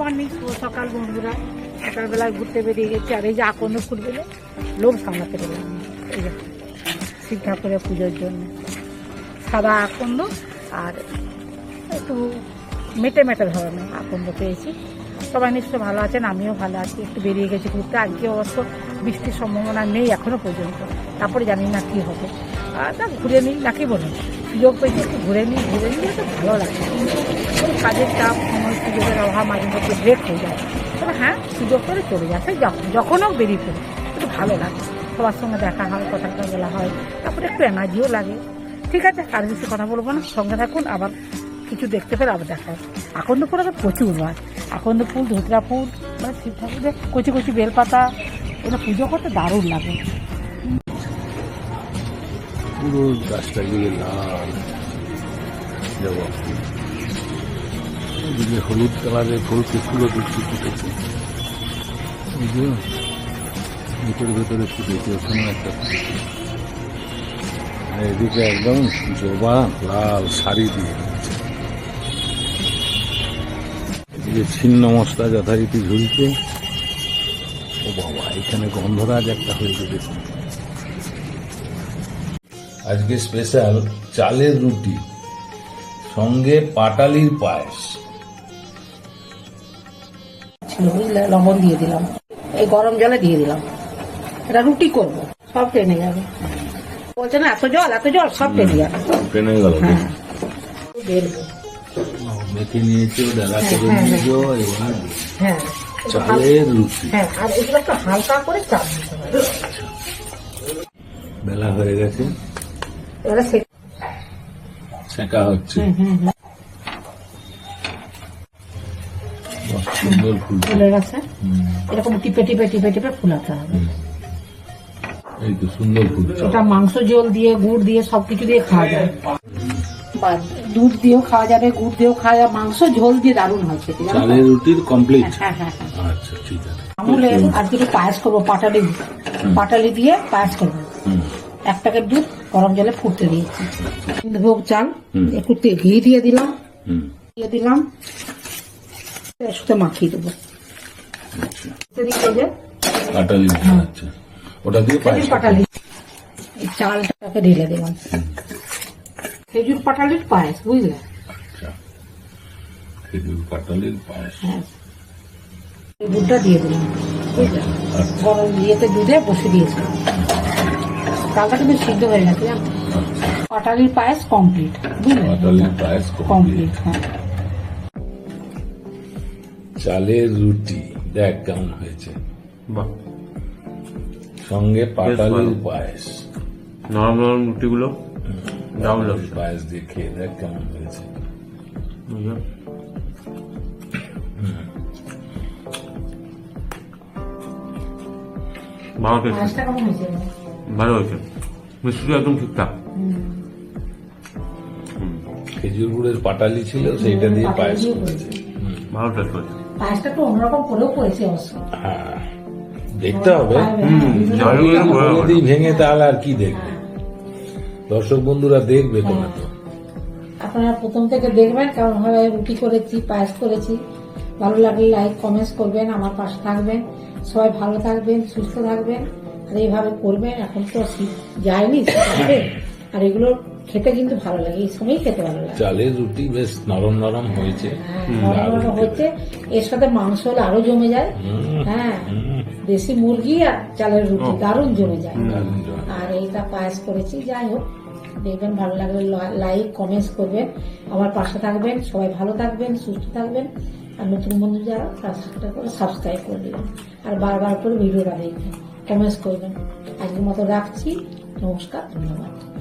Morning শুভ সকাল বন্ধুরা, সকালবেলায় ঘুরতে বেরিয়ে গেছি, আর এই যে আকন্দ ফুটগুলো লোভ সামলাতে পারলাম না। এই যে শিব ঠাকুরের পুজোর জন্য। সাদা আকন্দ আর একটু মেটে মেটে ধরনের আকন্দ পেয়েছি। সবাই নিশ্চয় ভালো আছেন, আমিও ভালো আছি। একটু বেরিয়ে গেছি ঘুরতে আজকে অবশ্য বৃষ্টির সম্ভাবনা নেই এখনও পর্যন্ত। তারপরে জানি না কি হবে। তা ঘুরে নিই, নাকি বলুন? সুযোগ পেয়েছি, একটু ঘুরে নিই ঘুরে নিই তো ভালো লাগে। কাজের চাপ সুযোগের অভাব মাঝে মধ্যে ব্রেক হয়ে যায়। তবে হ্যাঁ সুযোগ করে চলে যাচ্ছে যখন যখনও বেরিয়ে পড়ি। একটু ভালো লাগে। সবার সঙ্গে দেখা হয়, কথা বলা হয়। তারপরে একটু এনার্জিও লাগে। ঠিক আছে, আর বেশি কথা বলব না। সঙ্গে থাকুন, আবার কিছু দেখতে পেলে আবার দেখা হবে। আকন্দ ফুল আবার প্রচুর হয়। আকন্দ ফুল ধুতরা ফুল মানে শিব ঠাকুরের কচি কচি বেলপাতা, এগুলো পুজো করতে দারুণ লাগে। পুরো গাছটা গিয়ে লাল এদিকে হলুদ কালারের ফুল কিছুগুলো দেখছি ফুটেছে ভিতরে ভেতরে ফুটেছে ওখানে একটা ফুটেছে আর এদিকে একদম জবা লাল শাড়ি দিয়ে এদিকে ছিন্ন মশলা যথারীতি ঝুলছে। ও বাবা, এখানে গন্ধরাজ একটা হয়েছে দেখুন। আজকে স্পেশাল চালের রুটি, সঙ্গে পাটালির পায়েস। ছিল বুঝলে? লবণ দিয়ে দিলাম। এই গরম জলে দিয়ে দিলাম। এটা রুটি করব সব টেনে যাবে। বলছে না এত জল এত জল সব টেনে যাবে। টেনে গেল হ্যাঁ। বেরবো মেখে নিয়েছো ডালা করে হ্যাঁ, হ্যাঁ। নিয়েছো এবার হ্যাঁ চালের রুটি। হ্যাঁ আর এগুলো একটু হালকা করে চাপ দিতে হবে। বেলা হয়ে গেছে। এবারে সেঁকা হচ্ছে। সুন্দর ফুল ফুলে। গেছে? এরকম টিপে টিপে টিপে টিপে ফুলাতে হবে এই তো সুন্দর ফুল। এটা মাংস জল দিয়ে গুড় দিয়ে সবকিছু দিয়ে খাওয়া যায়। বা দুধ দিয়েও খাওয়া যাবে গুড় দিয়েও খাওয়া যাবে মাংস ঝোল দিয়ে দারুণ হয় খেতে চালের রুটির কমপ্লিট হ্যাঁ হ্যাঁ হ্যাঁ আচ্ছা ঠিক আছে। আমুলে আজকে একটু পায়েস করব পাটালি। পাটালি দিয়ে পায়েস করব। এক প্যাকেট দুধ গরম জলে ফুটতে দিয়েছি। ভোগ চাল একটু ঘি দিয়ে দিলাম। দিয়ে দিলাম। এর মাখিয়ে দেবো। আচ্ছা। আচ্ছা। ওটা দিয়ে পাটালি চালটাকে ঢেলে দিলাম খেজুর পাটালির পায়েস বুঝলে? আচ্ছা। খেজুর পাটালির পায়েস। হ্যাঁ। দুধটা দিয়ে দিলাম গরম ইয়েতে দুধে বসে দিয়েছি। চালটা কিন্তু সিদ্ধ হয়ে গেছে পাটালির পায়েস কমপ্লিট পাটালির পায়েস কমপ্লিট হ্যাঁ। চালের রুটি। দেখ কেমন হয়েছে। বাহ। সঙ্গে পাটালির। পায়েস। নরম নরম রুটিগুলো দারুণ লাগছে। পায়েস দিয়ে খেয়ে দেখ কেমন হয়েছে? ভালো হয়েছে? ভালো হয়েছে। মিষ্টিটা একদম ঠিকঠাক। হুম। খেজুর গুড়ের পাটালি ছিল সেইটা দিয়ে পায়েস করেছে। ভালো টেস্ট হয়েছে পায়েসটা একটু অন্যরকম করেও করেছে অবশ্য। হ্যাঁ দেখতে হবে। বলে হবে। দিই ভেঙে তাহলে আর কি দেখবে? দর্শক বন্ধুরা দেখবে তোমার তো। আপনারা প্রথম থেকে দেখবেন কেমন ভাবে রুটি করেছি পায়েস করেছি। ভালো লাগলে লাইক কমেন্টস করবেন আমার পাশে থাকবেন। সবাই ভালো থাকবেন সুস্থ থাকবেন আর এইভাবে করবেন এখন তো শীত যায়নি। আর এগুলো খেতে কিন্তু ভালো লাগে এই সময়ই খেতে ভালো লাগে। চালের রুটি বেশ নরম নরম হয়েছে। হ্যাঁ, নরম নরম হচ্ছে এর সাথে মাংস হলে আরও জমে যায়। হ্যাঁ দেশি মুরগি আর চালের রুটি দারুণ জমে যায়। আর এইটা পায়েস করেছি যাই হোক দেখবেন ভালো লাগলে লাইক কমেন্টস করবেন। আমার পাশে থাকবেন সবাই ভালো থাকবেন সুস্থ থাকবেন। আর নতুন বন্ধু যারা তার করে সাবস্ক্রাইব করে দেবেন। আর বারবার করে ভিডিওটা দেখবেন। কমেন্টস করবেন। আজকের মতো রাখছি। নমস্কার ধন্যবাদ।